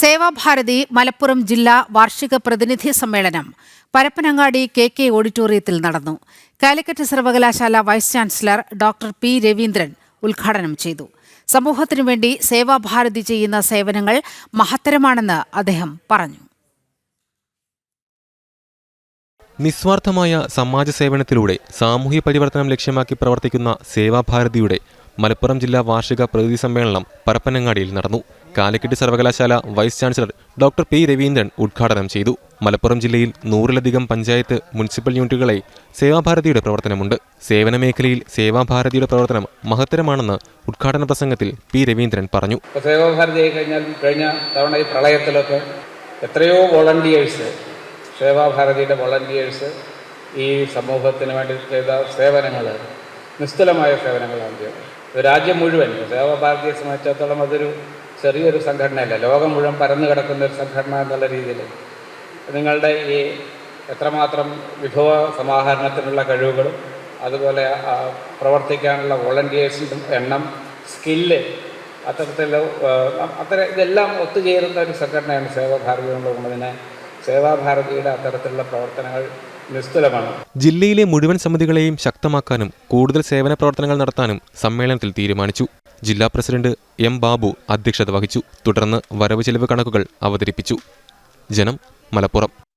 സേവാഭാരതി മലപ്പുറം ജില്ലാ വാർഷിക പ്രതിനിധി സമ്മേളനം പരപ്പനങ്ങാടി കെ കെ ഓഡിറ്റോറിയത്തിൽ നടന്നു. കാലിക്കറ്റ് സർവകലാശാല vice chancellor doctor P Raveendran ഉദ്ഘാടനം ചെയ്തു. സമൂഹത്തിനു വേണ്ടി സേവാഭാരതി ചെയ്യുന്ന സേവനങ്ങൾ മഹത്തരമാണെന്ന് അദ്ദേഹം പറഞ്ഞു. നിസ്വാർത്ഥമായ സമാജ സേവനത്തിലൂടെ സാമൂഹ്യ പരിവർത്തനം ലക്ഷ്യമാക്കി പ്രവർത്തിക്കുന്ന സേവാഭാരതിയുടെ മലപ്പുറം ജില്ലാ വാർഷിക പ്രതിനിധി സമ്മേളനം പരപ്പനങ്ങാടിയിൽ നടന്നു. കാലിക്കറ്റ് സർവകലാശാല vice chancellor doctor P Raveendran ഉദ്ഘാടനം ചെയ്തു. മലപ്പുറം ജില്ലയിൽ നൂറിലധികം പഞ്ചായത്ത് മുനിസിപ്പൽ യൂണിറ്റുകളെ സേവാഭാരതിയുടെ പ്രവർത്തനമുണ്ട്. സേവന മേഖലയിൽ സേവാഭാരതിയുടെ പ്രവർത്തനം മഹത്തരമാണെന്ന് ഉദ്ഘാടന പ്രസംഗത്തിൽ പി രവീന്ദ്രൻ പറഞ്ഞു. കഴിഞ്ഞ തവണ ഈ പ്രളയത്തിലൊക്കെ എത്രയോ വോളണ്ടിയേഴ്സ് സേവാഭാരതിയുടെ വോളണ്ടിയേഴ്സ് ഈ സമൂഹത്തിന് വേണ്ടി ചെയ്ത സേവനങ്ങൾ നിസ്തുലമായ സേവനങ്ങളാണ് ചെയ്തത്. രാജ്യം മുഴുവൻ സേവാഭാരതിയെ സംബന്ധിച്ചിടത്തോളം അതൊരു ചെറിയൊരു സംഘടനയല്ല ലോകം മുഴുവൻ പരന്നു കിടക്കുന്ന ഒരു സംഘടന എന്നുള്ള രീതിയിൽ. നിങ്ങളുടെ ഈ എത്രമാത്രം വിഭവ സമാഹരണത്തിനുള്ള കഴിവുകളും അതുപോലെ പ്രവർത്തിക്കാനുള്ള വോളണ്ടിയേഴ്സിന്റെ എണ്ണം സ്കില്ല് അത്തരത്തിൽ അത്ര ഇതെല്ലാം ഒത്തുചേരുന്ന ഒരു സംഘടനയാണ് സേവാഭാരതി എന്നുള്ളതിനെ സേവാഭാരതിയുടെ അത്തരത്തിലുള്ള പ്രവർത്തനങ്ങൾ നിസ്തുലമാണ്. ജില്ലയിലെ മുഴുവൻ സമിതികളെയും ശക്തമാക്കാനും കൂടുതൽ സേവന പ്രവർത്തനങ്ങൾ നടത്താനും സമ്മേളനത്തിൽ തീരുമാനിച്ചു. ജില്ലാ പ്രസിഡന്റ് എം ബാബു അധ്യക്ഷത വഹിച്ചു. തുടർന്ന് വരവ് ചെലവ് കണക്കുകൾ അവതരിപ്പിച്ചു. ജനം മലപ്പുറം.